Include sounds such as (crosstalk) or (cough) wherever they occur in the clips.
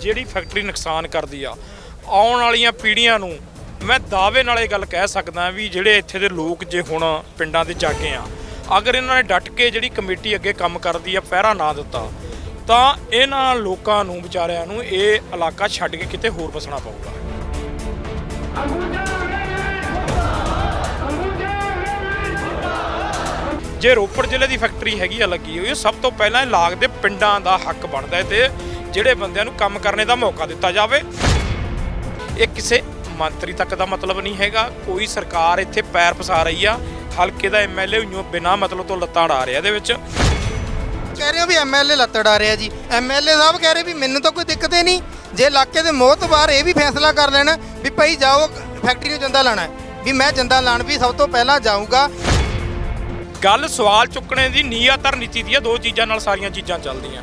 ਜਿਹੜੀ ਫੈਕਟਰੀ ਨੁਕਸਾਨ ਕਰਦੀ ਆ, ਆਉਣ ਵਾਲੀਆਂ ਪੀੜ੍ਹੀਆਂ ਨੂੰ ਮੈਂ ਦਾਅਵੇ ਨਾਲ ਇਹ ਗੱਲ ਕਹਿ ਸਕਦਾ ਵੀ ਜਿਹੜੇ ਇੱਥੇ ਦੇ ਲੋਕ ਜੇ ਹੁਣ ਪਿੰਡਾਂ ਦੇ ਜਾਗੇ ਆ, ਅਗਰ ਇਹਨਾਂ ਨੇ ਡਟ ਕੇ ਜਿਹੜੀ ਕਮੇਟੀ ਅੱਗੇ ਕੰਮ ਕਰਦੀ ਆ, ਪਹਿਰਾ ਨਾ ਦਿੱਤਾ, ਤਾਂ ਇਹਨਾਂ ਲੋਕਾਂ ਨੂੰ, ਵਿਚਾਰਿਆਂ ਨੂੰ ਇਹ ਇਲਾਕਾ ਛੱਡ ਕੇ ਕਿਤੇ ਹੋਰ ਵਸਣਾ ਪਊਗਾ। ਜੇ ਰੋਪੜ ਜ਼ਿਲ੍ਹੇ ਦੀ ਫੈਕਟਰੀ ਹੈਗੀ ਆ ਲੱਗੀ ਹੋਈ ਸਭ ਤੋਂ ਪਹਿਲਾਂ ਇਹ ਲਾਗ ਦੇ ਪਿੰਡਾਂ ਦਾ ਹੱਕ ਬਣਦਾ ਹੈ ਤੇ ਜਿਹੜੇ ਬੰਦਿਆਂ ਨੂੰ ਕੰਮ ਕਰਨੇ ਦਾ ਮੌਕਾ ਦਿੱਤਾ ਜਾਵੇ। ਇਹ ਕਿਸੇ ਮੰਤਰੀ ਤੱਕ ਦਾ ਮਤਲਬ ਨਹੀਂ ਹੈਗਾ। ਕੋਈ ਸਰਕਾਰ ਇੱਥੇ ਪੈਰ ਪਸਾ ਰਹੀ ਆ। ਹਲਕੇ ਦਾ ਐਮਐਲਏ ਉਈਓ ਬਿਨਾ ਮਤਲਬ ਤੋਂ ਲੱਤਾਂ ਡਾ ਰਿਹਾ ਇਹਦੇ ਵਿੱਚ। ਕਹਿ ਰਹੇ ਹੋ ਵੀ ਐਮਐਲਏ ਲੱਤੜ ਆ ਰਿਹਾ ਜੀ। ਐਮਐਲਏ ਸਾਹਿਬ ਕਹਿ ਰਹੇ ਵੀ ਮੈਨੂੰ ਤਾਂ ਕੋਈ ਦਿੱਕਤ ਹੀ ਨਹੀਂ। ਜੇ ਇਲਾਕੇ ਦੇ ਮੋਹਤਬਾਰ ਇਹ ਵੀ ਫੈਸਲਾ ਕਰ ਲੈਣ ਵੀ ਭਾਈ ਜਾਓ ਫੈਕਟਰੀ ਨੂੰ ਜੰਦਾ ਲਾਣਾ ਵੀ ਮੈਂ ਜੰਦਾ ਲਾਣ ਵੀ ਸਭ ਤੋਂ ਪਹਿਲਾਂ ਜਾਊਂਗਾ। ਗੱਲ ਸਵਾਲ ਚੁੱਕਣੇ ਦੀ ਨੀਅਤ ਔਰ ਨੀਤੀ ਦੀ ਆ। ਦੋ ਚੀਜ਼ਾਂ ਨਾਲ ਸਾਰੀਆਂ ਚੀਜ਼ਾਂ ਚੱਲਦੀਆਂ।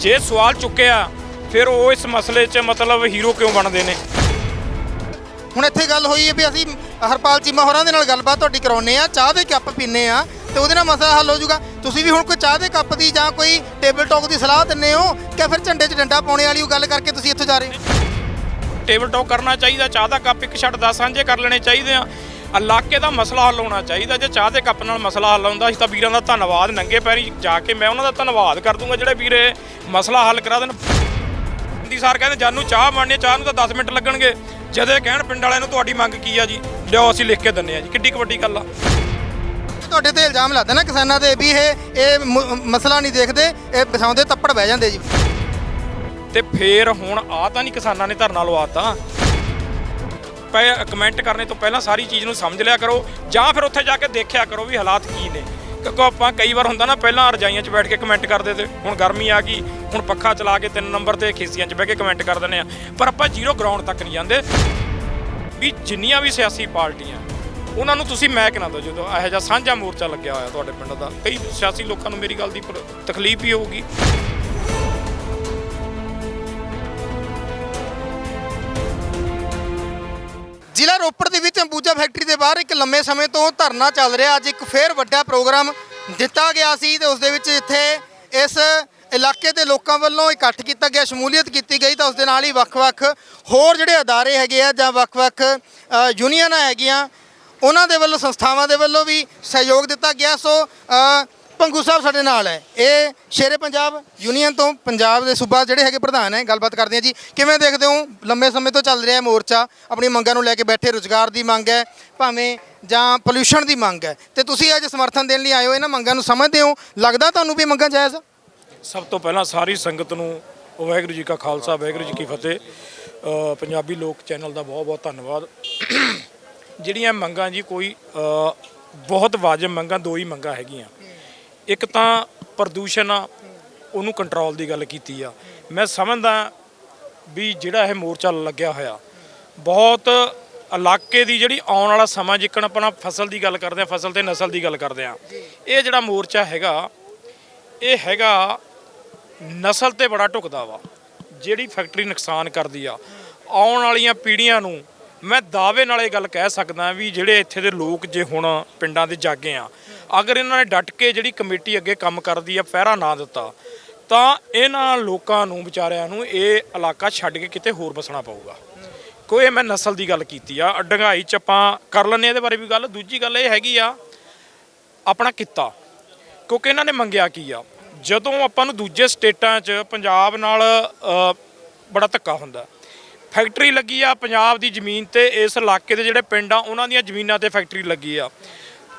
ਜੇ ਸਵਾਲ ਚੁੱਕਿਆ ਫਿਰ ਉਹ ਇਸ ਮਸਲੇ 'ਚ ਮਤਲਬ ਹੀਰੋ ਕਿਉਂ ਬਣਦੇ ਨੇ? ਹੁਣ ਇੱਥੇ ਗੱਲ ਹੋਈ ਹੈ ਵੀ ਅਸੀਂ ਹਰਪਾਲ ਚੀਮਾ ਹੋਰਾਂ ਦੇ ਨਾਲ ਗੱਲਬਾਤ ਤੁਹਾਡੀ ਕਰਾਉਨੇ ਆ ਚਾਹ ਦੇ ਕੱਪ ਪੀਨੇ ਆ ਤੇ ਉਹਦੇ ਨਾਲ ਮਸਲਾ ਹੱਲ ਹੋ ਜਾਊਗਾ। ਤੁਸੀਂ ਵੀ ਹੁਣ ਕੋਈ ਚਾਹ ਦੇ ਕੱਪ ਦੀ ਜਾਂ ਕੋਈ ਟੇਬਲ ਟਾਕ ਦੀ ਸਲਾਹ ਦਿੰਨੇ ਹੋ ਕਿ ਫਿਰ ਝੰਡੇ 'ਚ ਡੰਡਾ ਪਾਉਣੇ ਵਾਲੀ ਉਹ ਗੱਲ ਕਰਕੇ ਤੁਸੀਂ ਇੱਥੋਂ ਜਾ ਰਹੇ ਹੋ? ਟੇਬਲ ਟਾਕ ਕਰਨਾ ਚਾਹੀਦਾ ਚਾਹ ਦਾ ਕੱਪ ਇੱਕ ਛੱਡ 10 ਸਾਂਝੇ ਕਰ ਲੈਣੇ ਚਾਹੀਦੇ ਆ। ਇਲਾਕੇ ਦਾ ਮਸਲਾ ਹੱਲ ਹੋਣਾ ਚਾਹੀਦਾ ਜੇ ਚਾਹ ਦੇ ਕੱਪ ਨਾਲ ਮਸਲਾ ਹੱਲ ਹੁੰਦਾ ਅਸੀਂ ਤਾਂ ਵੀਰਾਂ ਦਾ ਧੰਨਵਾਦ ਨੰਗੇ ਪੈਰੀ ਜਾ ਕੇ ਮੈਂ ਉਹਨਾਂ ਦਾ ਧੰਨਵਾਦ ਕਰ ਦੂੰਗਾ ਜਿਹੜੇ ਵੀਰੇ ਮਸਲਾ ਹੱਲ ਕਰਾ ਦੇਣ। ਦੀ ਸਾਰ ਕਹਿੰਦੇ ਜਾਨੂੰ ਚਾਹ ਬਣਨੀ ਚਾਹ ਨੂੰ ਤਾਂ 10 ਮਿੰਟ ਲੱਗਣਗੇ। ਜਦੇ ਕਹਿਣ ਪਿੰਡ ਵਾਲਿਆਂ ਨੂੰ ਤੁਹਾਡੀ ਮੰਗ ਕੀ ਆ ਜੀ? ਲਿਓ ਅਸੀਂ ਲਿਖ ਕੇ ਦਿੰਨੇ ਆ ਜੀ। ਕਿੱਡੀ ਵੱਡੀ ਗੱਲ ਆ। ਤੁਹਾਡੇ ਤੇ ਇਲਜ਼ਾਮ ਲਾਦਾ ਨਾ ਕਿਸਾਨਾਂ ਦੇ ਵੀ ਇਹ ਇਹ ਮਸਲਾ ਨਹੀਂ ਦੇਖਦੇ ਇਹ ਬਿਠਾਉਂਦੇ ਤੱਪੜ ਬਹਿ ਜਾਂਦੇ ਜੀ। ਤੇ ਫੇਰ ਹੁਣ ਆ ਤਾਂ ਨਹੀਂ ਕਿਸਾਨਾਂ ਨੇ ਧਰਨਾ ਲਵਾਤਾ। ਪੈ ਕਮੈਂਟ ਕਰਨੇ ਤੋਂ ਪਹਿਲਾਂ ਸਾਰੀ ਚੀਜ਼ ਨੂੰ ਸਮਝ ਲਿਆ ਕਰੋ, ਜਾਂ ਫਿਰ ਉੱਥੇ ਜਾ ਕੇ ਦੇਖਿਆ ਕਰੋ ਵੀ ਹਾਲਾਤ ਕੀ ਨੇ। ਕਿਉਂਕਿ ਆਪਾਂ ਕਈ ਵਾਰ ਹੁੰਦਾ ਨਾ, ਪਹਿਲਾਂ ਰਜਾਈਆਂ 'ਚ ਬੈਠ ਕੇ ਕਮੈਂਟ ਕਰਦੇ ਤੇ ਹੁਣ ਗਰਮੀ ਆ ਗਈ, ਹੁਣ ਪੱਖਾ ਚਲਾ ਕੇ ਤਿੰਨ ਨੰਬਰ ਤੇ ਖੇਸੀਆਂ 'ਚ ਬਹਿ ਕੇ ਕਮੈਂਟ ਕਰ ਦਿੰਦੇ ਆ। ਪਰ ਆਪਾਂ ਜ਼ੀਰੋ ਗਰਾਊਂਡ ਤੱਕ ਨਹੀਂ ਜਾਂਦੇ ਵੀ ਜਿੰਨੀਆਂ ਵੀ ਸਿਆਸੀ ਪਾਰਟੀਆਂ, ਉਹਨਾਂ ਨੂੰ ਤੁਸੀਂ ਮੈਕ ਨਾ ਦਿਓ, ਜਦੋਂ ਇਹੋ ਜਿਹਾ ਸਾਂਝਾ ਮੋਰਚਾ ਲੱਗਿਆ ਹੋਇਆ ਤੁਹਾਡੇ ਪਿੰਡ ਦਾ। ਕਈ ਸਿਆਸੀ ਲੋਕਾਂ ਨੂੰ ਮੇਰੀ ਗੱਲ ਦੀ ਪਰ- ਤਕਲੀਫ ਹੀ ਹੋਊਗੀ। ਬਾਹਰ ਇੱਕ ਲੰਮੇ ਸਮੇਂ ਤੋਂ ਧਰਨਾ ਚੱਲ ਰਿਹਾ। ਅੱਜ ਇੱਕ ਫੇਰ ਵੱਡਾ ਪ੍ਰੋਗਰਾਮ ਦਿੱਤਾ ਗਿਆ ਸੀ ਤੇ ਉਸ ਦੇ ਵਿੱਚ ਇੱਥੇ ਇਸ ਇਲਾਕੇ ਦੇ ਲੋਕਾਂ ਵੱਲੋਂ ਇਕੱਠ ਕੀਤਾ ਗਿਆ, ਸ਼ਮੂਲੀਅਤ ਕੀਤੀ ਗਈ ਤਾਂ ਉਸ ਦੇ ਨਾਲ ਹੀ ਵੱਖ-ਵੱਖ ਹੋਰ ਜਿਹੜੇ ਅਦਾਰੇ ਹੈਗੇ ਆ ਜਾਂ ਵੱਖ-ਵੱਖ ਯੂਨੀਅਨਾਂ ਹੈਗੀਆਂ, ਉਹਨਾਂ ਦੇ ਵੱਲੋਂ, ਸੰਸਥਾਵਾਂ ਦੇ ਵੱਲੋਂ ਵੀ ਸਹਿਯੋਗ ਦਿੱਤਾ ਗਿਆ। ਸੋ ਪੰਗੂ ਸਾਹਿਬ ਸਾਡੇ ਨਾਲ ਹੈ। ਇਹ ਸ਼ੇਰੇ ਪੰਜਾਬ ਯੂਨੀਅਨ ਤੋਂ ਪੰਜਾਬ ਦੇ ਸੂਬਾ ਜਿਹੜੇ ਹੈਗੇ ਪ੍ਰਧਾਨ ਹੈ, ਗੱਲਬਾਤ ਕਰਦੇ ਹਾਂ ਜੀ। ਕਿਵੇਂ ਦੇਖਦੇ ਹੋ? ਲੰਮੇ ਸਮੇਂ ਤੋਂ ਚੱਲ ਰਿਹਾ ਮੋਰਚਾ ਆਪਣੀ ਮੰਗਾਂ ਨੂੰ ਲੈ ਕੇ ਬੈਠੇ ਰੋਜ਼ਗਾਰ ਦੀ ਮੰਗ ਹੈ, ਭਾਵੇਂ ਜਾਂ ਪੋਲੂਸ਼ਨ ਦੀ ਮੰਗ ਹੈ। ਤੇ ਤੁਸੀਂ ਅੱਜ ਸਮਰਥਨ ਦੇਣ ਲਈ ਆਏ ਹੋ, ਇਹਨਾਂ ਮੰਗਾਂ ਨੂੰ ਸਮਝਦੇ ਹੋ? ਲੱਗਦਾ ਤੁਹਾਨੂੰ ਵੀ ਮੰਗਾਂ ਜਾਇਜ਼ ਸਭ ਤੋਂ ਪਹਿਲਾਂ ਸਾਰੀ ਸੰਗਤ ਨੂੰ ਵਾਹਿਗੁਰੂ ਜੀ ਕਾ ਖਾਲਸਾ, ਵਾਹਿਗੁਰੂ ਜੀ ਕੀ ਫਤਿਹ। ਪੰਜਾਬੀ ਲੋਕ ਚੈਨਲ ਦਾ ਬਹੁਤ ਬਹੁਤ ਧੰਨਵਾਦ। ਜਿਹੜੀਆਂ ਮੰਗਾਂ ਜੀ, ਕੋਈ ਬਹੁਤ ਵਾਜਬ ਮੰਗਾਂ, ਦੋ ਹੀ ਮੰਗਾਂ ਹੈਗੀਆਂ। ਇੱਕ ਤਾਂ ਪ੍ਰਦੂਸ਼ਣ ਆ, ਉਹਨੂੰ ਕੰਟਰੋਲ ਦੀ ਗੱਲ ਕੀਤੀ ਆ। ਮੈਂ ਸਮਝਦਾ ਵੀ ਜਿਹੜਾ ਇਹ ਮੋਰਚਾ ਲੱਗਿਆ ਹੋਇਆ, ਬਹੁਤ ਇਲਾਕੇ ਦੀ ਜਿਹੜੀ ਆਉਣ ਵਾਲਾ ਸਮਾਂ, ਜਿੱਕਣ ਆਪਣਾ ਫਸਲ ਦੀ ਗੱਲ ਕਰਦੇ ਆ, ਫਸਲ ਤੇ ਨਸਲ ਦੀ ਗੱਲ ਕਰਦੇ ਆ, ਇਹ ਜਿਹੜਾ ਮੋਰਚਾ ਹੈਗਾ, ਇਹ ਹੈਗਾ ਨਸਲ ਤੇ ਬੜਾ ਢੁਕਦਾ ਵਾ, ਜਿਹੜੀ ਫੈਕਟਰੀ ਨੁਕਸਾਨ ਕਰਦੀ ਆ। ਆਉਣ ਵਾਲੀਆਂ ਪੀੜ੍ਹੀਆਂ ਨੂੰ ਮੈਂ ਦਾਅਵੇ ਨਾਲ ਇਹ ਗੱਲ ਕਹਿ ਸਕਦਾ ਵੀ ਜਿਹੜੇ ਇੱਥੇ ਦੇ ਲੋਕ ਜੇ ਹੁਣ ਪਿੰਡਾਂ ਦੇ ਜਾਗੇ ਆ ਅਗਰ ਇਹਨਾਂ ਨੇ ਡਟ ਕੇ ਜਿਹੜੀ ਕਮੇਟੀ ਅੱਗੇ ਕੰਮ ਕਰਦੀ ਆ ਪਹਿਰਾ ਨਾ ਦਿੱਤਾ, ਤਾਂ ਇਹਨਾਂ ਲੋਕਾਂ ਨੂੰ, ਵਿਚਾਰਿਆਂ ਨੂੰ ਇਹ ਇਲਾਕਾ ਛੱਡ ਕੇ ਕਿਤੇ ਹੋਰ ਵਸਣਾ ਪਊਗਾ। ਕੋਈ ਮੈਂ ਨਸਲ ਦੀ ਗੱਲ ਕੀਤੀ ਆ, ਡੰਗਾਈ ਚ ਆਪਾਂ ਕਰ ਲੈਂਦੇ ਹਾਂ ਇਹਦੇ ਬਾਰੇ ਵੀ ਗੱਲ। ਦੂਜੀ ਗੱਲ ਇਹ ਹੈਗੀ ਆ, ਆਪਣਾ ਕਿੱਤਾ। ਕਿਉਂਕਿ ਇਹਨਾਂ ਨੇ ਮੰਗਿਆ ਕੀ ਆ, ਜਦੋਂ ਆਪਾਂ ਨੂੰ ਦੂਜੇ ਸਟੇਟਾਂ 'ਚ ਪੰਜਾਬ ਨਾਲ ਬੜਾ ਧੱਕਾ ਹੁੰਦਾ। ਫੈਕਟਰੀ ਲੱਗੀ ਆ, ਪੰਜਾਬ ਦੀ ਜ਼ਮੀਨ ਤੇ ਇਸ ਇਲਾਕੇ ਦੇ ਜਿਹੜੇ ਪਿੰਡ ਆ, ਉਹਨਾਂ ਦੀਆਂ ਜ਼ਮੀਨਾਂ ਤੇ ਫੈਕਟਰੀ ਲੱਗੀ ਆ।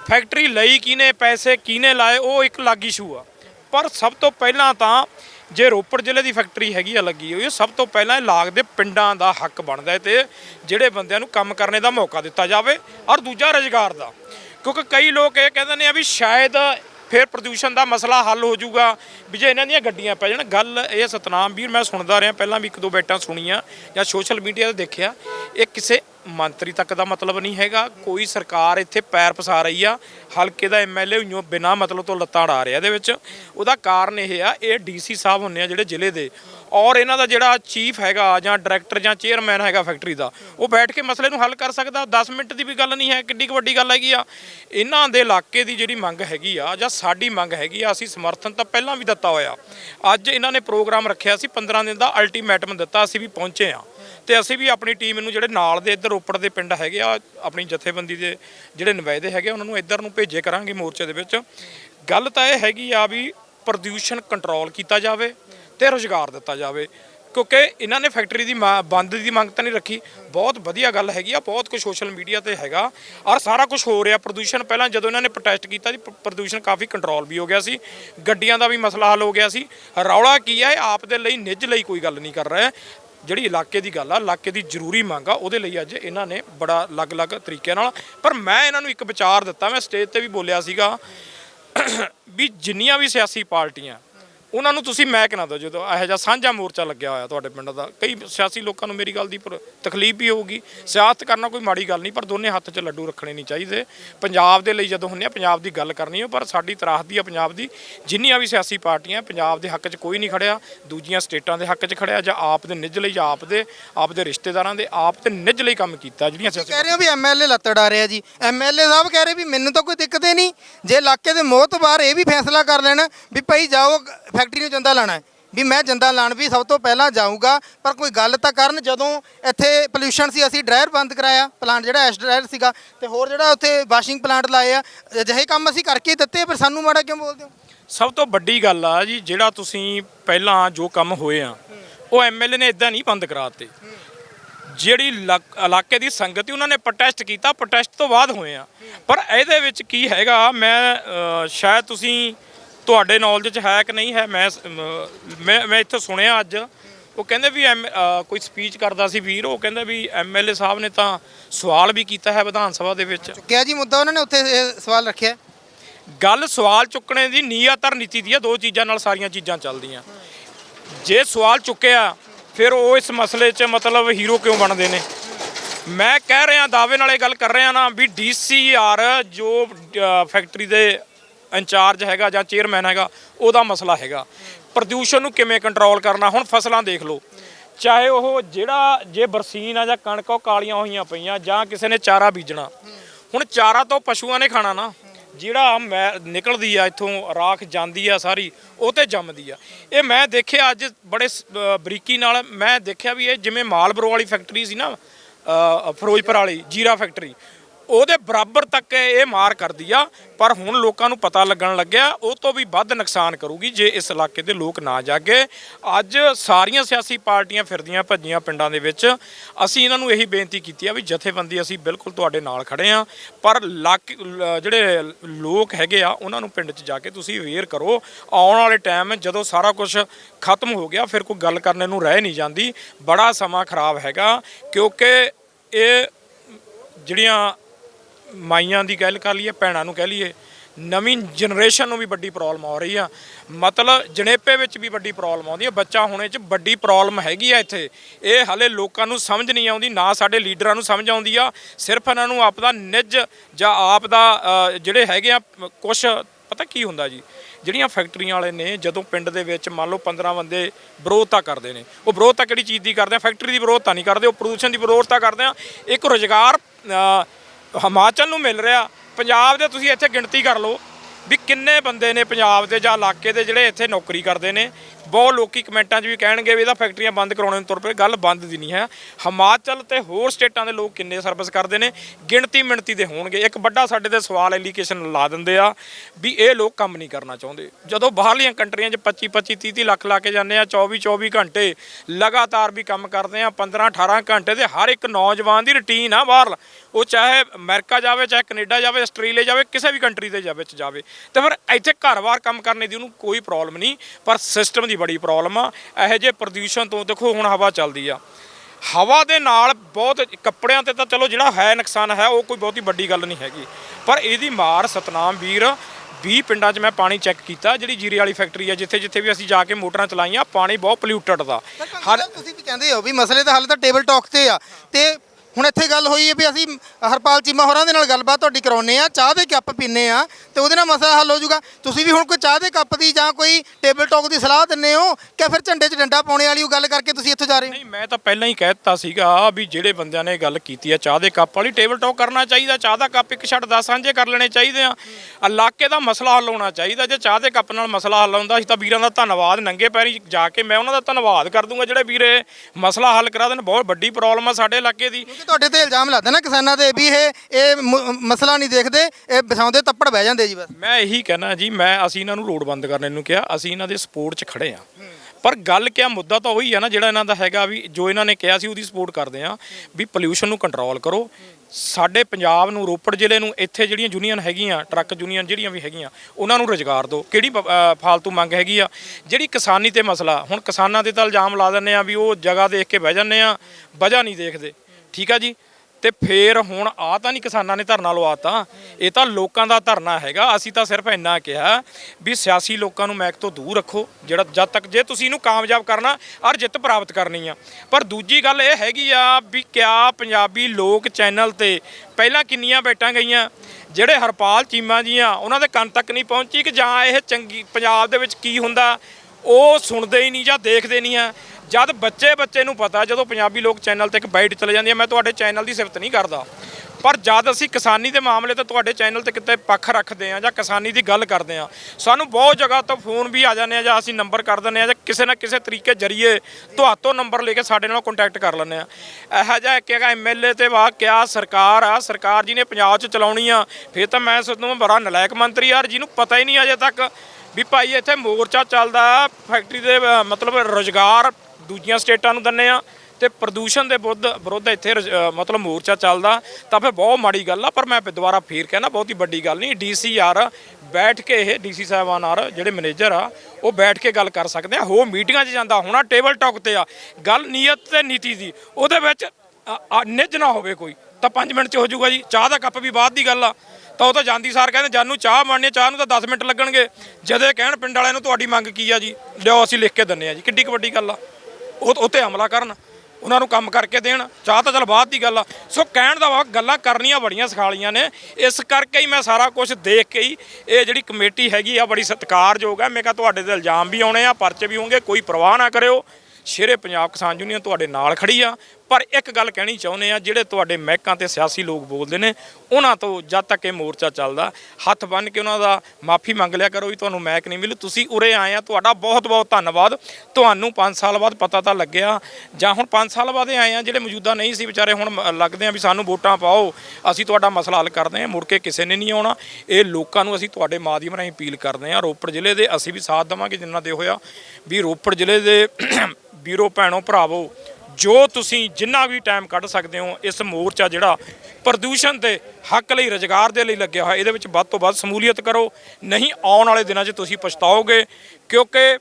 ਫੈਕਟਰੀ ਲਈ ਕਿਹਨੇ ਪੈਸੇ, ਕਿਹਨੇ ਲਾਏ, ਉਹ ਇੱਕ ਅਲੱਗ ਇਸ਼ੂ ਆ। ਪਰ ਸਭ ਤੋਂ ਪਹਿਲਾਂ ਤਾਂ ਜੇ ਰੋਪੜ ਜ਼ਿਲ੍ਹੇ ਦੀ ਫੈਕਟਰੀ ਹੈਗੀ ਆ ਲੱਗੀ ਹੋਈ ਸਭ ਤੋਂ ਪਹਿਲਾਂ ਇਹ ਲਾਗ ਦੇ ਪਿੰਡਾਂ ਦਾ ਹੱਕ ਬਣਦਾ ਹੈ ਤੇ ਜਿਹੜੇ ਬੰਦਿਆਂ ਨੂੰ ਕੰਮ ਕਰਨੇ ਦਾ ਮੌਕਾ ਦਿੱਤਾ ਜਾਵੇ ਔਰ ਦੂਜਾ ਰੁਜ਼ਗਾਰ ਦਾ। ਕਿਉਂਕਿ ਕਈ ਲੋਕ ਇਹ ਕਹਿੰਦੇ ਨੇ ਆ ਵੀ ਸ਼ਾਇਦ ਫਿਰ ਪ੍ਰਦੂਸ਼ਣ ਦਾ ਮਸਲਾ ਹੱਲ ਹੋ ਜਾਊਗਾ, ਵੀ ਜੇ ਇਹਨਾਂ ਦੀਆਂ ਗੱਡੀਆਂ ਪੈ ਜਾਣ। ਗੱਲ ਇਹ ਸਤਨਾਮ ਵੀਰ, ਮੈਂ ਸੁਣਦਾ ਰਿਹਾ, ਪਹਿਲਾਂ ਵੀ ਇੱਕ ਦੋ ਬੈਟਾਂ ਸੁਣੀਆਂ ਜਾਂ ਸੋਸ਼ਲ ਮੀਡੀਆ ਤੇ ਦੇਖਿਆ, ਇਹ ਕਿਸੇ ਮੰਤਰੀ ਤੱਕ ਦਾ ਮਤਲਬ ਨਹੀਂ ਹੈਗਾ। ਕੋਈ ਸਰਕਾਰ ਇੱਥੇ ਪੈਰ ਪਸਾ ਰਹੀ ਆ। ਹਲਕੇ ਦਾ ਐਮਐਲਏ ਹੋਈਓ ਬਿਨਾ ਮਤਲਬ ਤੋਂ ਲੱਤਾਂ ਅੜਾ ਰਿਹਾ ਇਹਦੇ ਵਿੱਚ। ਉਹਦਾ ਕਾਰਨ ਇਹ ਆ, ਇਹ ਡੀਸੀ ਸਾਹਿਬ ਹੁੰਨੇ ਆ ਜਿਹੜੇ ਜ਼ਿਲ੍ਹੇ ਦੇ। ਔਰ ਇਹਨਾਂ ਦਾ ਜਿਹੜਾ ਚੀਫ ਹੈਗਾ ਜਾਂ ਡਾਇਰੈਕਟਰ ਜਾਂ ਚੇਅਰਮੈਨ ਹੈਗਾ ਫੈਕਟਰੀ ਦਾ, ਉਹ ਬੈਠ ਕੇ ਮਸਲੇ ਨੂੰ ਹੱਲ ਕਰ ਸਕਦਾ। 10 ਮਿੰਟ ਦੀ ਵੀ ਗੱਲ ਨਹੀਂ ਹੈ, ਕਿੱਡੀ ਕੁ ਵੱਡੀ ਗੱਲ ਹੈਗੀ ਆ। ਇਹਨਾਂ ਦੇ ਇਲਾਕੇ ਦੀ ਜਿਹੜੀ ਮੰਗ ਹੈਗੀ ਆ ਜਾਂ ਸਾਡੀ ਮੰਗ ਹੈਗੀ ਆ, ਅਸੀਂ ਸਮਰਥਨ ਤਾਂ ਪਹਿਲਾਂ ਵੀ ਦਿੱਤਾ ਹੋਇਆ। ਅੱਜ ਇਹਨਾਂ ਨੇ ਪ੍ਰੋਗਰਾਮ ਰੱਖਿਆ ਸੀ 15 ਦਿਨ ਦਾ ਅਲਟੀਮੇਟਮ ਦਿੱਤਾ, ਅਸੀਂ ਵੀ ਪਹੁੰਚੇ ਆ ਤੇ ਅਸੀਂ ਵੀ ਆਪਣੀ ਟੀਮ ਨੂੰ ਜਿਹੜੇ ਨਾਲ ਦੇ ਇੱਧਰ ਰੋਪੜ ਦੇ ਪਿੰਡ ਹੈਗੇ ਆ, ਆਪਣੀ ਜਥੇਬੰਦੀ ਦੇ ਜਿਹੜੇ ਨੁਮਾਇੰਦੇ ਹੈਗੇ ਉਹਨਾਂ ਨੂੰ ਇੱਧਰ ਨੂੰ ਭੇਜੇ ਕਰਾਂਗੇ ਮੋਰਚੇ ਦੇ ਵਿੱਚ। ਗੱਲ ਤਾਂ ਇਹ ਹੈਗੀ ਆ ਵੀ ਪ੍ਰਦੂਸ਼ਣ ਕੰਟਰੋਲ ਕੀਤਾ ਜਾਵੇ ਤੇ ਰੁਜ਼ਗਾਰ ਦਿੱਤਾ ਜਾਵੇ, ਕਿਉਂਕਿ ਇਹਨਾਂ ਨੇ ਫੈਕਟਰੀ ਦੀ ਮਾ- ਬੰਦ ਦੀ ਮੰਗ ਤਾਂ ਨਹੀਂ ਰੱਖੀ। ਬਹੁਤ ਵਧੀਆ ਗੱਲ ਹੈਗੀ ਆ, ਬਹੁਤ ਕੁਝ ਸੋਸ਼ਲ ਮੀਡੀਆ ਤੇ ਹੈਗਾ। ਔਰ ਸਾਰਾ ਕੁਝ ਹੋ ਰਿਹਾ, ਪ੍ਰਦੂਸ਼ਣ ਪਹਿਲਾਂ ਜਦੋਂ ਇਹਨਾਂ ਨੇ ਪ੍ਰੋਟੈਸਟ ਕੀਤਾ ਸੀ ਪ੍ਰਦੂਸ਼ਣ ਕਾਫੀ ਕੰਟਰੋਲ ਵੀ ਹੋ ਗਿਆ ਸੀ। ਗੱਡੀਆਂ ਦਾ ਵੀ ਮਸਲਾ ਹੱਲ ਹੋ ਗਿਆ ਸੀ। ਰੌਲਾ ਕੀ ਹੈ ਆਪ ਦੇ ਲਈ, ਨਿੱਜ ਲਈ ਕੋਈ ਗੱਲ ਨਹੀਂ ਕਰ ਰਿਹਾ। ਜਿਹੜੀ ਇਲਾਕੇ ਦੀ ਗੱਲ ਆ, ਇਲਾਕੇ ਦੀ ਜ਼ਰੂਰੀ ਮੰਗ ਆ, ਉਹਦੇ ਲਈ ਅੱਜ ਇਹਨਾਂ ਨੇ ਬੜਾ ਅਲੱਗ-ਅਲੱਗ ਤਰੀਕੇ ਨਾਲ, ਪਰ ਮੈਂ ਇਹਨਾਂ ਨੂੰ ਇੱਕ ਵਿਚਾਰ ਦਿੱਤਾ, ਮੈਂ ਸਟੇਜ ਤੇ ਵੀ ਬੋਲਿਆ ਸੀਗਾ ਵੀ ਜਿੰਨੀਆਂ ਵੀ ਸਿਆਸੀ ਪਾਰਟੀਆਂ ਉਹਨਾਂ ਨੂੰ ਤੁਸੀਂ ਮੈਂ ਨਾ ਦਿਓ ਜਦੋਂ ਇਹੋ ਜਿਹਾ ਸਾਂਝਾ ਮੋਰਚਾ ਲੱਗਿਆ ਹੋਇਆ ਤੁਹਾਡੇ ਪਿੰਡ ਦਾ। ਕਈ ਸਿਆਸੀ ਲੋਕਾਂ ਨੂੰ ਮੇਰੀ ਗੱਲ ਦੀ ਪਰ ਤਕਲੀਫ ਵੀ ਹੋਊਗੀ। ਸਿਆਸਤ ਕਰਨਾ ਕੋਈ ਮਾੜੀ ਗੱਲ ਨਹੀਂ ਪਰ ਦੋਨੇ ਹੱਥ 'ਚ ਲੱਡੂ ਰੱਖਣੇ ਨਹੀਂ ਚਾਹੀਦੇ। ਪੰਜਾਬ ਦੇ ਲਈ ਜਦੋਂ ਹੁੰਨੇ ਆ ਪੰਜਾਬ ਦੀ ਗੱਲ ਕਰਨੀ ਹੈ ਪਰ ਸਾਡੀ ਤਰਾਸਦੀ ਆ ਪੰਜਾਬ ਦੀ ਜਿੰਨੀਆਂ ਵੀ ਸਿਆਸੀ ਪਾਰਟੀਆਂ ਪੰਜਾਬ ਦੇ ਹੱਕ 'ਚ ਕੋਈ ਨਹੀਂ ਖੜਿਆ। ਦੂਜੀਆਂ ਸਟੇਟਾਂ ਦੇ ਹੱਕ 'ਚ ਖੜਿਆ ਜਾਂ ਆਪ ਦੇ ਨਿੱਜ ਲਈ ਜਾਂ ਆਪ ਦੇ ਆਪ ਦੇ ਰਿਸ਼ਤੇਦਾਰਾਂ ਦੇ ਆਪ ਤੇ ਨਿੱਜ ਲਈ ਕੰਮ ਕੀਤਾ ਜਿਹੜੀਆਂ ਸਿਆਸੀ ਕਹਿ ਰਹੇ ਹੋ ਵੀ ਐਮਐਲਏ ਲੱਤੜ ਆ ਰਿਹਾ ਜੀ। ਐਮਐਲਏ ਸਾਹਿਬ ਕਹਿ ਰਹੇ ਵੀ ਮੈਨੂੰ ਤਾਂ ਕੋਈ ਦਿੱਕਤ ਹੀ ਨਹੀਂ। ਜੇ ਇਲਾਕੇ ਦੇ ਮੋਹ ਤੋਂ ਬਾਹਰ ਇਹ ਵੀ ਫੈਸਲਾ ਕਰ ਲੈਣ ਵੀ ਭਾਈ ਜਾਓ ਫੈਕਟਰੀ ਨੂੰ ਜੰਦਾ ਲਾਣਾ ਹੈ। ਵੀ ਮੈਂ ਜੰਦਾ ਲਾਣ ਵੀ ਸਭ ਤੋਂ ਪਹਿਲਾਂ ਜਾਊਂਗਾ, ਪਰ ਕੋਈ ਗੱਲ ਤਾਂ ਕਰਨ ਜਦੋਂ ਇੱਥੇ ਪੋਲਿਊਸ਼ਨ ਸੀ, ਅਸੀਂ ਡਰਾਇਰ ਬੰਦ ਕਰਾਇਆ ਪਲਾਂਟ ਜਿਹੜਾ ਐਸ਼ ਡਰਾਇਰ ਸੀਗਾ, ਤੇ ਹੋਰ ਜਿਹੜਾ ਉੱਥੇ ਵਾਸ਼ਿੰਗ ਪਲਾਂਟ ਲਾਏ ਆ, ਅਜਿਹੇ ਕੰਮ ਅਸੀਂ ਕਰਕੇ ਹੀ ਦਿੱਤੇ ਪਰ ਸਾਨੂੰ ਮਾੜਾ ਕਿਉਂ ਬੋਲਦੇ ਹੋ? ਸਭ ਤੋਂ ਵੱਡੀ ਗੱਲ ਆ ਜੀ, ਜਿਹੜਾ ਤੁਸੀਂ ਪਹਿਲਾਂ ਜੋ ਕੰਮ ਹੋਏ ਆ, ਉਹ ਐਮਐਲਏ ਨੇ ਇਦਾਂ ਨਹੀਂ ਬੰਦ ਕਰਾਤੇ। ਜਿਹੜੀ ਇਲਾਕ- ਇਲਾਕੇ ਦੀ ਸੰਗਤ ਉਹਨਾਂ ਨੇ ਪ੍ਰੋਟੈਸਟ ਕੀਤਾ ਪ੍ਰੋਟੈਸਟ ਤੋਂ ਬਾਅਦ ਹੋਏ ਆ। ਪਰ ਇਹਦੇ ਵਿੱਚ ਕੀ ਹੈਗਾ, ਮੈਂ ਸ਼ਾਇਦ ਤੁਸੀਂ ਤੁਹਾਡੇ ਨੌਲੇਜ 'ਚ ਹੈ ਕਿ ਨਹੀਂ ਹੈ? ਮੈਂ ਮ- ਮੈਂ ਇੱਥੇ ਸੁਣਿਆ ਅੱਜ। ਉਹ ਕਹਿੰਦੇ ਵੀ ਕੋਈ ਸਪੀਚ ਕਰਦਾ ਸੀ ਵੀਰ। ਉਹ ਕਹਿੰਦਾ ਵੀ ਐਮਐਲਏ ਸਾਹਿਬ ਨੇ ਤਾਂ ਸਵਾਲ ਵੀ ਕੀਤਾ ਹੈ ਵਿਧਾਨ ਸਭਾ ਦੇ ਵਿੱਚ। ਕਿਹਾ ਜੀ ਮੁੱਦਾ ਉਹਨਾਂ ਨੇ ਉੱਥੇ ਇਹ ਸਵਾਲ ਰੱਖਿਆ। ਗੱਲ ਸਵਾਲ ਚੁੱਕਣੇ ਦੀ ਨੀਅਤ ਔਰ ਨੀਤੀ ਦੀ ਆ। ਦੋ ਚੀਜ਼ਾਂ ਨਾਲ ਸਾਰੀਆਂ ਚੀਜ਼ਾਂ ਚੱਲਦੀਆਂ। ਜੇ ਸਵਾਲ ਚੁੱਕਿਆ ਫਿਰ ਉਹ ਇਸ ਮਸਲੇ 'ਚ ਮਤਲਬ ਹੀਰੋ ਕਿਉਂ ਬਣਦੇ ਨੇ? ਮੈਂ ਕਹਿ ਰਿਹਾ ਦਾਅਵੇ ਨਾਲ ਇਹ ਗੱਲ ਕਰ ਰਿਹਾ ਨਾ ਵੀ ਡੀਸੀਆਰ ਜੋ ਫੈਕਟਰੀ ਦੇ ਇੰਚਾਰਜ ਹੈਗਾ ਜਾਂ ਚੇਅਰਮੈਨ ਹੈਗਾ, ਉਹਦਾ ਮਸਲਾ ਹੈਗਾ। ਪ੍ਰਦੂਸ਼ਣ ਨੂੰ ਕਿਵੇਂ ਕੰਟਰੋਲ ਕਰਨਾ, ਹੁਣ ਫਸਲਾਂ ਦੇਖ ਲਓ। ਚਾਹੇ ਉਹ ਜਿਹੜਾ, ਜੇ ਬਰਸੀਨ ਆ ਜਾਂ ਕਣਕ ਉਹ ਕਾਲੀਆਂ ਹੋਈਆਂ ਪਈਆਂ ਜਾਂ ਕਿਸੇ ਨੇ ਚਾਰਾ ਬੀਜਣਾ। ਹੁਣ ਚਾਰਾ ਤਾਂ ਪਸ਼ੂਆਂ ਨੇ ਖਾਣਾ ਨਾ। ਜਿਹੜਾ ਮੈਂ ਨਿਕਲਦੀ ਆ, ਇੱਥੋਂ ਰਾਖ ਜਾਂਦੀ ਆ ਸਾਰੀ, ਉਹ ਤੇ ਜੰਮਦੀ ਆ। ਇਹ ਮੈਂ ਦੇਖਿਆ ਅੱਜ ਬੜੇ ਸ- ਬਰੀਕੀ ਨਾਲ ਮੈਂ ਦੇਖਿਆ ਵੀ ਇਹ ਜਿਵੇਂ ਮਾਲਬਰੋ ਵਾਲੀ ਫੈਕਟਰੀ ਸੀ ਨਾ ਫਿਰੋਜ਼ਪੁਰ ਵਾਲੀ, ਜੀਰਾ ਫੈਕਟਰੀ ਉਹਦੇ ਬਰਾਬਰ ਤੱਕ ਇਹ ਮਾਰ ਕਰਦੀ ਆ, ਪਰ ਹੁਣ ਲੋਕਾਂ ਨੂੰ ਪਤਾ ਲੱਗਣ ਲੱਗਿਆ, ਉਹ ਤੋਂ ਵੀ ਵੱਧ ਨੁਕਸਾਨ ਕਰੂਗੀ ਜੇ ਇਸ ਇਲਾਕੇ ਦੇ ਲੋਕ ਨਾ ਜਾਗੇ। ਅੱਜ ਸਾਰੀਆਂ ਸਿਆਸੀ ਪਾਰਟੀਆਂ ਫਿਰਦੀਆਂ ਭੱਜੀਆਂ ਪਿੰਡਾਂ ਦੇ ਵਿੱਚ। ਅਸੀਂ ਇਹਨਾਂ ਨੂੰ ਇਹੀ ਬੇਨਤੀ ਕੀਤੀ ਆ ਵੀ ਜਥੇਬੰਦੀ ਅਸੀਂ ਬਿਲਕੁਲ ਤੁਹਾਡੇ ਨਾਲ ਖੜੇ ਆ, ਪਰ ਲੱਕ ਲ- ਜਿਹੜੇ ਲੋਕ ਹੈਗੇ ਆ, ਉਹਨਾਂ ਨੂੰ ਪਿੰਡ 'ਚ ਜਾ ਕੇ ਤੁਸੀਂ ਅਵੇਅਰ ਕਰੋ। ਆਉਣ ਵਾਲੇ ਟਾਈਮ ਜਦੋਂ ਸਾਰਾ ਕੁਝ ਖਤਮ ਹੋ ਗਿਆ, ਫਿਰ ਕੋਈ ਗੱਲ ਕਰਨੇ ਨੂੰ ਰਹਿ ਨਹੀਂ ਜਾਂਦੀ। ਬੜਾ ਸਮਾਂ ਖਰਾਬ ਹੈਗਾ, ਕਿਉਂਕਿ ਇਹ ਜਿਹੜੀਆਂ ਮਾਈਆਂ ਦੀ ਗੱਲ ਕਰ ਲਈਏ ਭੈਣਾਂ ਨੂੰ ਕਹਿ ਲਈਏ ਨਵੀਂ ਜਨਰੇਸ਼ਨ ਨੂੰ ਵੀ ਵੱਡੀ ਪ੍ਰੋਬਲਮ ਆ ਰਹੀ ਆ। ਮਤਲਬ ਜਣੇਪੇ ਵਿੱਚ ਵੀ ਵੱਡੀ ਪ੍ਰੋਬਲਮ ਆਉਂਦੀ ਹੈ ਬੱਚਾ ਹੋਣੇ 'ਚ ਵੱਡੀ ਪ੍ਰੋਬਲਮ ਹੈਗੀ ਆ ਇੱਥੇ। ਇਹ ਹਲੇ ਲੋਕਾਂ ਨੂੰ ਸਮਝ ਨਹੀਂ ਆਉਂਦੀ ਨਾ ਸਾਡੇ ਲੀਡਰਾਂ ਨੂੰ ਸਮਝ ਆਉਂਦੀ ਆ। ਸਿਰਫ ਇਹਨਾਂ ਨੂੰ ਆਪ ਦਾ ਨਿੱਜ ਜਾਂ ਆਪ ਦਾ ਅ, ਜਿਹੜੇ ਹੈਗੇ ਆ ਕੁਛ ਪਤਾ ਕੀ ਹੁੰਦਾ ਜੀ? ਜਿਹੜੀਆਂ ਫੈਕਟਰੀਆਂ ਵਾਲੇ ਨੇ ਜਦੋਂ ਪਿੰਡ ਦੇ ਵਿੱਚ ਮੰਨ ਲਓ 15 ਬੰਦੇ ਵਿਰੋਧਤਾ ਕਰਦੇ ਨੇ ਉਹ ਵਿਰੋਧਤਾ ਕਿਹੜੀ ਚੀਜ਼ ਦੀ ਕਰਦੇ ਆ? ਫੈਕਟਰੀ ਦੀ ਵਿਰੋਧਤਾ ਨਹੀਂ ਕਰਦੇ ਉਹ ਪ੍ਰਦੂਸ਼ਣ ਦੀ ਵਿਰੋਧਤਾ ਕਰਦੇ ਆ। ਇੱਕ ਰੁਜ਼ਗਾਰ ਅ, ਹਿਮਾਚਲ ਨੂੰ ਮਿਲ ਰਿਹਾ ਪੰਜਾਬ ਦੇ ਤੁਸੀਂ ਇੱਥੇ ਗਿਣਤੀ ਕਰ ਲਓ ਵੀ ਕਿੰਨੇ ਬੰਦੇ ਨੇ ਪੰਜਾਬ ਦੇ ਜਾਂ ਇਲਾਕੇ ਦੇ ਜਿਹੜੇ ਇੱਥੇ ਨੌਕਰੀ ਕਰਦੇ ਨੇ? ਬਹੁਤ ਲੋਕੀ ਕਮੈਂਟਾਂ 'ਚ ਵੀ ਕਹਿਣਗੇ ਵੀ ਇਹਦਾ ਫੈਕਟਰੀਆਂ ਬੰਦ ਕਰਾਉਣੇ ਨੂੰ ਤੁਰ ਪਏ, ਗੱਲ ਬੰਦ ਦੀ ਨਹੀਂ ਹੈ। ਹਿਮਾਚਲ ਤੇ ਹੋਰ ਸਟੇਟਾਂ ਦੇ ਲੋਕ ਕਿੰਨੇ ਸਰਵਿਸ ਕਰਦੇ ਨੇ? ਗਿਣਤੀ ਮਿਣਤੀ ਦੇ ਹੋਣਗੇ। ਇੱਕ ਵੱਡਾ ਸਾਡੇ ਤੇ ਸਵਾਲ ਐਲੀਕੇਸ਼ਨ ਲਾ ਦਿੰਦੇ ਆ ਵੀ ਇਹ ਲੋਕ ਕੰਮ ਨਹੀਂ ਕਰਨਾ ਚਾਹੁੰਦੇ। ਜਦੋਂ ਬਾਹਰਲੀਆਂ ਕੰਟਰੀਆਂ 'ਚ 25 25 30 30 ਲੱਖ ਲਾ ਕੇ ਜਾਂਦੇ ਆ 24 24 ਘੰਟੇ ਲਗਾਤਾਰ ਵੀ ਕੰਮ ਕਰਦੇ ਆ 15 18 ਘੰਟੇ ਤੇ ਹਰ ਇੱਕ ਨੌਜਵਾਨ ਦੀ ਰੁਟੀਨ ਆ ਬਾਹਰ। ਉਹ ਚਾਹੇ ਅਮਰੀਕਾ ਜਾਵੇ, ਚਾਹੇ ਕੈਨੇਡਾ ਜਾਵੇ, ਆਸਟ੍ਰੇਲੀਆ ਜਾਵੇ, ਕਿਸੇ ਵੀ ਕੰਟਰੀ ਦੇ ਜਾਵੇ ਚ ਜਾਵੇ। ਤੇ ਫਿਰ ਇੱਥੇ ਘਰ-ਬਾਰ ਕੰਮ ਕਰਨੇ ਦੀ ਉਹਨੂੰ ਕੋਈ ਪ੍ਰੋਬਲਮ ਨਹੀਂ ਪਰ ਸਿਸਟਮ ਦੀ ਬੜੀ ਪ੍ਰੋਬਲਮ ਆ। ਇਹੋ ਜਿਹੇ ਪ੍ਰਦੂਸ਼ਣ ਤੋਂ ਦੇਖੋ ਹੁਣ ਹਵਾ ਚੱਲਦੀ ਆ। ਹਵਾ ਦੇ ਨਾਲ ਬਹੁਤ ਕੱਪੜਿਆਂ ਤੇ ਤਾਂ ਚਲੋ ਜਿਹੜਾ ਹੈ ਨੁਕਸਾਨ ਹੈ ਉਹ ਕੋਈ ਬਹੁਤੀ ਵੱਡੀ ਗੱਲ ਨਹੀਂ ਹੈਗੀ। ਪਰ ਇਹਦੀ ਮਾਰ ਸਤਨਾਮ ਵੀਰ 20 ਪਿੰਡਾਂ 'ਚ ਮੈਂ ਪਾਣੀ ਚੈੱਕ ਕੀਤਾ ਜਿਹੜੀ ਜੀਰੇ ਵਾਲੀ ਫੈਕਟਰੀ ਆ ਜਿੱਥੇ ਜਿੱਥੇ ਵੀ ਅਸੀਂ ਜਾ ਕੇ ਮੋਟਰਾਂ ਚਲਾਈਆਂ ਪਾਣੀ ਬਹੁਤ ਪੋਲਿਊਟਡ ਦਾ। ਹਰ ਤੁਸੀਂ ਵੀ ਕਹਿੰਦੇ ਹੋ ਵੀ ਮਸਲੇ ਤਾਂ ਹਾਲੇ ਤਾਂ ਟੇਬਲ ਟਾਕ ਤੇ ਆ। ਤੇ ਹੁਣ ਇੱਥੇ ਗੱਲ ਹੋਈ ਹੈ ਵੀ ਅਸੀਂ ਹਰਪਾਲ ਚੀਮਾ ਹੋਰਾਂ ਦੇ ਨਾਲ ਗੱਲਬਾਤ ਤੁਹਾਡੀ ਕਰਾਉਨੇ ਆ ਚਾਹ ਦੇ ਕੱਪ ਪੀਨੇ ਆ ਤੇ ਉਹਦੇ ਨਾਲ ਮਸਲਾ ਹੱਲ ਹੋ ਜਾਊਗਾ। ਤੁਸੀਂ ਵੀ ਹੁਣ ਕੋਈ ਚਾਹ ਦੇ ਕੱਪ ਦੀ ਜਾਂ ਕੋਈ ਟੇਬਲ ਟਾਕ ਦੀ ਸਲਾਹ ਦਿੰਨੇ ਹੋ ਕਿ ਫਿਰ ਝੰਡੇ 'ਚ ਡੰਡਾ ਪਾਉਣੇ ਵਾਲੀ ਉਹ ਗੱਲ ਕਰਕੇ ਤੁਸੀਂ ਇੱਥੋਂ ਜਾ ਰਹੇ ਹੋ? ਨਹੀਂ, ਮੈਂ ਤਾਂ ਪਹਿਲਾਂ ਹੀ ਕਹਿ ਦਿੱਤਾ ਸੀਗਾ ਵੀ ਜਿਹੜੇ ਬੰਦਿਆਂ ਨੇ ਗੱਲ ਕੀਤੀ ਆ ਚਾਹ ਦੇ ਕੱਪ ਵਾਲੀ ਟੇਬਲ ਟਾਕ ਕਰਨਾ ਚਾਹੀਦਾ, ਚਾਹ ਦਾ ਕੱਪ ਇੱਕ ਛੱਡ 10 ਸਾਂਝੇ ਕਰ ਲੈਣੇ ਚਾਹੀਦੇ ਆ। ਇਲਾਕੇ ਦਾ ਮਸਲਾ ਹੱਲ ਹੋਣਾ ਚਾਹੀਦਾ, ਜੇ ਚਾਹ ਦੇ ਕੱਪ ਨਾਲ ਮਸਲਾ ਹੱਲ ਹੁੰਦਾ, ਅਸੀਂ ਤਾਂ ਵੀਰਾਂ ਦਾ ਧੰਨਵਾਦ ਨੰਗੇ ਪੈਰੀ ਜਾ ਕੇ ਮੈਂ ਉਹਨਾਂ ਦਾ ਧੰਨਵਾਦ ਕਰ ਦੂੰਗਾ ਜਿਹੜੇ ਵੀਰੇ ਮਸਲਾ ਹੱਲ ਕਰਾ ਦੇਣ, ਬਹੁਤ ਵੱਡੀ ਪ੍ਰੋਬਲਮ ਆ ਸਾਡੇ ਇਲਾਕੇ ਦੀ। ਤੁਹਾਡੇ ਤੇ ਇਲਜ਼ਾਮ ਲੱਗਦਾ ਨਾ ਕਿਸਾਨਾਂ ਦੇ ਵੀ ਇਹ ਇਹ ਮ- ਮਸਲਾ ਨਹੀਂ ਦੇਖਦੇ ਇਹ ਬਿਠਾਉਂਦੇ ਤੱਪੜ ਬਹਿ ਜਾਂਦੇ ਜੀ ਬਸ। ਮੈਂ ਇਹੀ ਕਹਿਣਾ ਜੀ ਮੈਂ ਅਸੀਂ ਇਹਨਾਂ ਨੂੰ ਰੋਡ ਬੰਦ ਕਰਨ ਨੂੰ ਕਿਹਾ ਅਸੀਂ ਇਹਨਾਂ ਦੇ ਸਪੋਰਟ 'ਚ ਖੜੇ ਆ ਪਰ ਗੱਲ ਕਿਆ ਮੁੱਦਾ ਤਾਂ ਉਹੀ ਆ ਨਾ ਜਿਹੜਾ ਇਹਨਾਂ ਦਾ ਹੈਗਾ ਵੀ ਜੋ ਇਹਨਾਂ ਨੇ ਕਿਹਾ ਸੀ ਉਹਦੀ ਸਪੋਰਟ ਕਰਦੇ ਆ ਵੀ ਪੋਲਿਊਸ਼ਨ ਨੂੰ ਕੰਟਰੋਲ ਕਰੋ। ਸਾਡੇ ਪੰਜਾਬ ਨੂੰ ਰੋਪੜ ਜ਼ਿਲ੍ਹੇ ਨੂੰ ਇੱਥੇ ਜਿਹੜੀਆਂ ਯੂਨੀਅਨ ਹੈਗੀਆਂ ਟਰੱਕ ਯੂਨੀਅਨ ਜਿਹੜੀਆਂ ਵੀ ਹੈਗੀਆਂ ਉਹਨਾਂ ਨੂੰ ਰੁਜ਼ਗਾਰ ਦਿਓ। ਕਿਹੜੀ ਬ- ਅ, ਫਾਲਤੂ ਮੰਗ ਹੈਗੀ ਆ? ਜਿਹੜੀ ਕਿਸਾਨੀ ਤੇ ਮਸਲਾ ਹੁਣ ਕਿਸਾਨਾਂ ਤੇ ਤਾਂ ਇਲਜ਼ਾਮ ਲਾ ਦਿੰਦੇ ਆ ਵੀ ਉਹ ਜਗ੍ਹਾ ਦੇਖ ਕੇ ਬਹਿ ਜਾਂਦੇ ਆ ਵਜ੍ਹਾ ਨਹੀਂ ਦੇਖਦੇ। ਠੀਕ ਆ ਜੀ? ਤੇ ਫੇਰ ਹੁਣ ਆ ਤਾਂ ਨਹੀਂ ਕਿਸਾਨਾਂ ਨੇ ਧਰਨਾ ਲਵਾਤਾ। ਇਹ ਤਾਂ ਲੋਕਾਂ ਦਾ ਧਰਨਾ ਹੈਗਾ। ਅਸੀਂ ਤਾਂ ਸਿਰਫ ਇੰਨਾ ਕਿਹਾ ਵੀ ਸਿਆਸੀ ਲੋਕਾਂ ਨੂੰ ਮੈਕ ਤੋਂ ਦੂਰ ਰੱਖੋ। ਜਿਹੜਾ ਜਦ ਤੱਕ ਜੇ ਤੁਸੀਂ ਇਹਨੂੰ ਕਾਮਯਾਬ ਕਰਨਾ ਔਰ ਜਿੱਤ ਪ੍ਰਾਪਤ ਕਰਨੀ ਆ। ਪਰ ਦੂਜੀ ਗੱਲ ਇਹ ਹੈਗੀ ਆ ਵੀ ਕਿਆ ਪੰਜਾਬੀ ਲੋਕ ਚੈਨਲ ਤੇ ਪਹਿਲਾਂ ਕਿੰਨੀਆਂ ਬੈਠਾਂ ਗਈਆਂ? ਜਿਹੜੇ ਹਰਪਾਲ ਚੀਮਾ ਜੀ ਆ ਉਹਨਾਂ ਦੇ ਕੰਨ ਤੱਕ ਨਹੀਂ ਪਹੁੰਚੀ ਕਿ ਜਾਂ ਇਹ ਚੰਗੀ ਪੰਜਾਬ ਦੇ ਵਿੱਚ ਕੀ ਹੁੰਦਾ? ਉਹ ਸੁਣਦੇ ਹੀ ਨਹੀਂ ਜਾਂ ਦੇਖਦੇ ਨਹੀਂ ਆ। ਜਦ ਬੱਚੇ ਬੱਚੇ ਨੂੰ ਪਤਾ, ਜਦੋਂ ਪੰਜਾਬੀ ਲੋਕ ਚੈਨਲ ਤੇ ਇੱਕ ਬਾਈਟ ਚਲੇ ਜਾਂਦੀ ਹੈ, ਮੈਂ ਤੁਹਾਡੇ ਚੈਨਲ ਦੀ ਸਿਫਤ ਨਹੀਂ ਕਰਦਾ। ਪਰ ਜਦ ਅਸੀਂ ਕਿਸਾਨੀ ਦੇ ਮਾਮਲੇ ਤੇ ਤੁਹਾਡੇ ਚੈਨਲ ਤੇ ਕਿਤੇ ਪੱਖ ਰੱਖਦੇ ਆ ਜਾਂ ਕਿਸਾਨੀ ਦੀ ਗੱਲ ਕਰਦੇ ਆ ਸਾਨੂੰ ਬਹੁਤ ਜਗ੍ਹਾ ਤੋਂ ਫੋਨ ਵੀ ਆ ਜਾਂਦੇ ਆ ਜਾਂ ਅਸੀਂ ਨੰਬਰ ਕਰ ਦਿੰਦੇ ਆ ਜਾਂ ਕਿਸੇ ਨਾ ਕਿਸੇ ਤਰੀਕੇ ਜਰੀਏ ਤੁਹਾਤੋਂ ਨੰਬਰ ਲੈ ਕੇ ਸਾਡੇ ਨਾਲ ਕੰਟੈਕਟ ਕਰ ਲੈਂਦੇ ਆ ਇਹੋ ਜਿਹਾ ਇੱਕ ਹੈਗਾ ਐਮਐਲਏ ਤੇ ਵਾ, ਕਿਆ ਸਰਕਾਰ ਆ, ਸਰਕਾਰ ਜੀ ਨੇ ਪੰਜਾਬ 'ਚ ਚਲਾਉਣੀ ਆ, ਫਿਰ ਤਾਂ ਮੈਂ ਸੋਚਦਾ ਬੜਾ ਨਲਾਇਕ ਮੰਤਰੀ ਯਾਰ, ਜਿਹਨੂੰ ਪਤਾ ਹੀ ਨਹੀਂ ਅਜੇ ਤੱਕ ਵੀ ਭਾਈ ਇੱਥੇ ਮੋਰਚਾ ਚੱਲਦਾ ਫੈਕਟਰੀ ਦੇ ਮਤਲਬ ਰੋਜ਼ਗਾਰ ਦੂਜੀਆਂ ਸਟੇਟਾਂ ਨੂੰ ਦਿੰਨੇ ਆ ਤੇ ਪ੍ਰਦੂਸ਼ਣ ਦੇ ਵਿਰੁੱਧ ਵਿਰੁੱਧ ਇੱਥੇ ਰਜ- ਅ, ਮਤਲਬ ਮੋਰਚਾ ਚੱਲਦਾ। ਤਾਂ ਫਿਰ ਬਹੁਤ ਮਾੜੀ ਗੱਲ ਆ ਪਰ ਮੈਂ ਫਿਰ ਦੁਬਾਰਾ ਫੇਰ ਕਹਿਣਾ ਬਹੁਤੀ ਵੱਡੀ ਗੱਲ ਨਹੀਂ ਡੀਸੀ ਆਰ ਬੈਠ ਕੇ ਇਹ ਡੀਸੀ ਸਾਹਿਬਾਨ ਆਰ ਜਿਹੜੇ ਮੈਨੇਜਰ ਆ ਉਹ ਬੈਠ ਕੇ ਗੱਲ ਕਰ ਸਕਦੇ ਆ। ਹੋ ਮੀਟਿੰਗਾਂ 'ਚ ਜਾਂਦਾ ਹੋਣਾ ਟੇਬਲ ਟਾਕ ਤੇ ਆ। ਗੱਲ ਨੀਅਤ ਤੇ ਨੀਤੀ ਦੀ ਉਹਦੇ ਵਿੱਚ ਅ- ਅ- ਨਿੱਜ ਨਾ ਹੋਵੇ ਕੋਈ ਤਾਂ 5 ਮਿੰਟ 'ਚ ਹੋ ਜਾਊਗਾ ਜੀ। ਚਾਹ ਦਾ ਕੱਪ ਵੀ ਬਾਅਦ ਦੀ ਗੱਲ ਆ। ਤਾਂ ਉਹ ਤਾਂ ਜਾਂਦੀ ਸਾਰ ਕਹਿੰਦੇ ਜਦ ਨੂੰ ਚਾਹ ਬਣਨੀ ਆ, ਚਾਹ ਨੂੰ ਤਾਂ 10 ਮਿੰਟ ਲੱਗਣਗੇ। ਜਦੇ ਕਹਿਣ ਪਿੰਡ ਵਾਲਿਆਂ ਨੂੰ ਤੁਹਾਡੀ ਮੰਗ ਕੀ ਆ ਜੀ? ਲਿਓ ਅਸੀਂ ਲਿਖ ਕੇ ਦਿੰਨੇ ਆ ਜੀ। ਕਿੱਡੀ ਕੁ ਵੱਡੀ ਗੱਲ ਆ। ਉਹ ਉੱਤੇ ਹਮਲਾ ਕਰਨ, ਉਹਨਾਂ ਨੂੰ ਕੰਮ ਕਰਕੇ ਦੇਣ, ਚਾਹ ਤਾਂ ਚਲ ਬਾਅਦ ਦੀ ਗੱਲ ਆ। ਸੋ ਕਹਿਣ ਦਾ ਵਾ ਗੱਲਾਂ ਕਰਨੀਆਂ ਬੜੀਆਂ ਸਿਖਾਲੀਆਂ ਨੇ। ਇਸ ਕਰਕੇ ਹੀ ਮੈਂ ਸਾਰਾ ਕੁਝ ਦੇਖ ਕੇ ਹੀ ਇਹ ਜਿਹੜੀ ਕਮੇਟੀ ਹੈਗੀ ਆ, ਬੜੀ ਸਤਿਕਾਰਯੋਗ ਆ। ਮੈਂ ਕਿਹਾ ਤੁਹਾਡੇ ਤੇ ਇਲਜ਼ਾਮ ਵੀ ਆਉਣੇ ਆ, ਪਰਚੇ ਵੀ ਹੋਣਗੇ, ਕੋਈ ਪਰਵਾਹ ਨਾ ਕਰਿਓ। ਸ਼ੇਰੇ ਪੰਜਾਬ ਕਿਸਾਨ ਯੂਨੀਅਨ ਤੁਹਾਡੇ ਨਾਲ ਖੜੀ ਆ। ਪਰ ਇੱਕ ਗੱਲ ਕਹਿਣੀ ਚਾਹੁੰਦੇ ਆ, ਜਿਹੜੇ ਤੁਹਾਡੇ ਮਹਿਕਾਂ ਤੇ ਸਿਆਸੀ ਲੋਕ ਬੋਲਦੇ ਨੇ, ਉਹਨਾਂ ਤੋਂ ਜਦ ਤੱਕ ਇਹ ਮੋਰਚਾ ਚੱਲਦਾ, ਹੱਥ ਬੰਨ ਕੇ ਉਹਨਾਂ ਦਾ ਮਾਫੀ ਮੰਗ ਲਿਆ ਕਰੋ ਵੀ ਤੁਹਾਨੂੰ ਮਹਿਕ ਨਹੀਂ ਮਿਲੀ। ਤੁਸੀਂ ਉਰੇ ਆਏ ਆ, ਤੁਹਾਡਾ ਬਹੁਤ ਬਹੁਤ ਧੰਨਵਾਦ। ਤੁਹਾਨੂੰ 5 ਸਾਲ ਬਾਅਦ ਪਤਾ ਤਾਂ ਲੱਗਿਆ, ਜਾਂ ਹੁਣ 5 ਸਾਲ ਬਾਅਦ ਇਹ ਆਏ ਆ, ਜਿਹੜੇ ਮੌਜੂਦਾ ਨਹੀਂ ਸੀ, ਵਿਚਾਰੇ ਹੁਣ ਲੱਗਦੇ ਆ ਵੀ ਸਾਨੂੰ ਵੋਟਾਂ ਪਾਓ, ਅਸੀਂ ਤੁਹਾਡਾ ਮਸਲਾ ਹੱਲ ਕਰਦੇ ਆ, ਮੁੜ ਕੇ ਕਿਸੇ ਨੇ ਨਹੀਂ ਆਉਣਾ। ਇਹ ਲੋਕਾਂ ਨੂੰ ਅਸੀਂ ਤੁਹਾਡੇ ਮਾਧਿਅਮ ਰਾਹੀਂ ਅਪੀਲ ਕਰਦੇ ਆ, ਰੋਪੜ ਜ਼ਿਲ੍ਹੇ ਦੇ ਅਸੀਂ ਵੀ ਸਾਥ ਦੇਵਾਂਗੇ ਜਿੰਨਾ ਦੇ ਹੋਇਆ, ਵੀ ਰੋਪੜ ਜ਼ਿਲ੍ਹੇ ਦੇ (clears throat) ਵੀਰੋ, ਭੈਣੋ, ਭਰਾਵੋ ਜੋ ਤੁਸੀਂ ਜਿੰਨਾ ਵੀ ਟਾਈਮ ਕੱਢ ਸਕਦੇ ਹੋ, ਇਸ ਮੋਰਚਾ ਜਿਹੜਾ ਪ੍ਰਦੂਸ਼ਣ ਦੇ ਹੱਕ ਲਈ, ਰੁਜ਼ਗਾਰ ਦੇ ਲਈ ਲੱਗਿਆ ਹੋਇਆ, ਇਹਦੇ ਵਿੱਚ ਵੱਧ ਤੋਂ ਵੱਧ ਸਮੂਲੀਅਤ ਕਰੋ। ਨਹੀਂ ਆਉਣ ਵਾਲੇ ਦਿਨਾਂ 'ਚ ਤੁਸੀਂ ਪਛਤਾਓਗੇ, ਕਿਉਂਕਿ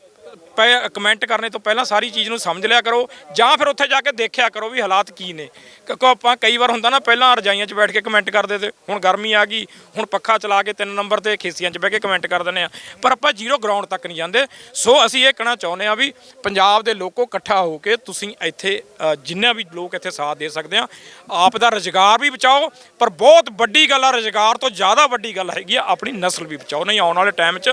ਕਮੈਂਟ ਕਰਨੇ ਤੋਂ ਪਹਿਲਾਂ ਸਾਰੀ ਚੀਜ਼ ਨੂੰ ਸਮਝ ਲਿਆ ਕਰੋ ਜਾਂ ਫਿਰ ਉੱਥੇ ਜਾ ਕੇ ਦੇਖਿਆ ਕਰੋ ਵੀ ਹਾਲਾਤ ਕੀ ਨੇ। ਕਿਉਂਕਿ ਆਪਾਂ ਕਈ ਵਾਰ ਹੁੰਦਾ ਨਾ ਪਹਿਲਾਂ ਰਜਾਈਆਂ 'ਚ ਬੈਠ ਕੇ ਕਮੈਂਟ ਕਰਦੇ ਤੇ ਹੁਣ ਗਰਮੀ ਆ ਗਈ ਹੁਣ ਪੱਖਾ ਚਲਾ ਕੇ ਤਿੰਨ ਨੰਬਰ ਤੇ ਖੇਸੀਆਂ 'ਚ ਬਹਿ ਕੇ ਕਮੈਂਟ ਕਰ ਦਿੰਦੇ ਆ ਪਰ ਆਪਾਂ ਜ਼ੀਰੋ ਗਰਾਊਂਡ ਤੱਕ ਨਹੀਂ ਜਾਂਦੇ। ਸੋ ਅਸੀਂ ਇਹ ਕਹਿਣਾ ਚਾਹੁੰਦੇ ਆ ਵੀ ਪੰਜਾਬ ਦੇ ਲੋਕੋ ਇਕੱਠਾ ਹੋ ਕੇ ਤੁਸੀਂ ਇੱਥੇ ਅ, ਜਿੰਨਾ ਵੀ ਲੋਕ ਇੱਥੇ ਸਾਥ ਦੇ ਸਕਦੇ ਆ ਆਪ ਦਾ ਰੁਜ਼ਗਾਰ ਵੀ ਬਚਾਓ। ਪਰ ਬਹੁਤ ਵੱਡੀ ਗੱਲ ਆ ਰੁਜ਼ਗਾਰ ਤੋਂ ਜ਼ਿਆਦਾ ਵੱਡੀ ਗੱਲ ਹੈਗੀ ਆ ਆਪਣੀ ਨਸਲ ਵੀ ਬਚਾਓ। ਨਹੀਂ ਆਉਣ ਵਾਲੇ ਟਾਈਮ 'ਚ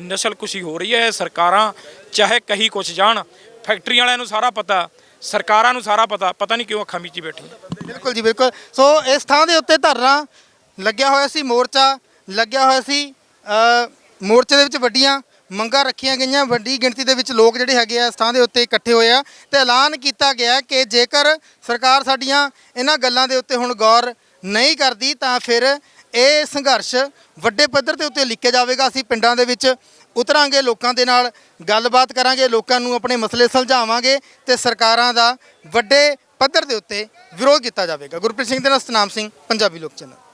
ਨਸਲ ਕੁਸ਼ੀ ਹੋ ਰਹੀ ਹੈ, ਸਰਕਾਰਾਂ ਚਾਹੇ ਕਹੀ ਕੁਛ ਜਾਣ ਫੈਕਟਰੀ ਵਾਲਿਆਂ ਨੂੰ ਸਾਰਾ ਪਤਾ, ਸਰਕਾਰਾਂ ਨੂੰ ਸਾਰਾ ਪਤਾ ਪਤਾ ਨਹੀਂ ਕਿਉਂ ਅੱਖਾਂ ਮੀਚੀ ਬੈਠੀਆਂ। ਬਿਲਕੁਲ ਜੀ, ਬਿਲਕੁਲ। ਸੋ ਇਸ ਥਾਂ ਦੇ ਉੱਤੇ ਧਰਨਾ ਲੱਗਿਆ ਹੋਇਆ ਸੀ, ਮੋਰਚਾ ਲੱਗਿਆ ਹੋਇਆ ਸੀ ਮੋਰਚੇ ਦੇ ਵਿੱਚ ਵੱਡੀਆਂ ਮੰਗਾਂ ਰੱਖੀਆਂ ਗਈਆਂ, ਵੱਡੀ ਗਿਣਤੀ ਦੇ ਵਿੱਚ ਲੋਕ ਜਿਹੜੇ ਹੈਗੇ ਆ ਇਸ ਥਾਂ ਦੇ ਉੱਤੇ ਇਕੱਠੇ ਹੋਏ ਆ ਤੇ ਐਲਾਨ ਕੀਤਾ ਗਿਆ ਕਿ ਜੇਕਰ ਸਰਕਾਰ ਸਾਡੀਆਂ ਇਹਨਾਂ ਗੱਲਾਂ ਦੇ ਉੱਤੇ ਹੁਣ ਗੌਰ ਨਹੀਂ ਕਰਦੀ ਤਾਂ ਫਿਰ ਇਹ ਸੰਘਰਸ਼ ਵੱਡੇ ਪੱਧਰ ਦੇ ਉੱਤੇ ਲਿਖਿਆ ਜਾਵੇਗਾ। ਅਸੀਂ ਪਿੰਡਾਂ ਦੇ ਵਿੱਚ ਉਤਰਾਂਗੇ ਲੋਕਾਂ ਦੇ ਨਾਲ, ਗੱਲਬਾਤ ਕਰਾਂਗੇ, ਲੋਕਾਂ ਨੂੰ ਆਪਣੇ ਮਸਲੇ ਸੁਲਝਾਵਾਂਗੇ ਤੇ ਸਰਕਾਰਾਂ ਦਾ ਵੱਡੇ ਪੱਧਰ ਦੇ ਉੱਤੇ ਵਿਰੋਧ ਕੀਤਾ ਜਾਵੇਗਾ। ਗੁਰਪ੍ਰੀਤ ਸਿੰਘ ਦੇ ਨਾਲ ਸਤਨਾਮ ਸਿੰਘ, ਪੰਜਾਬੀ ਲੋਕ ਚੈਨਲ।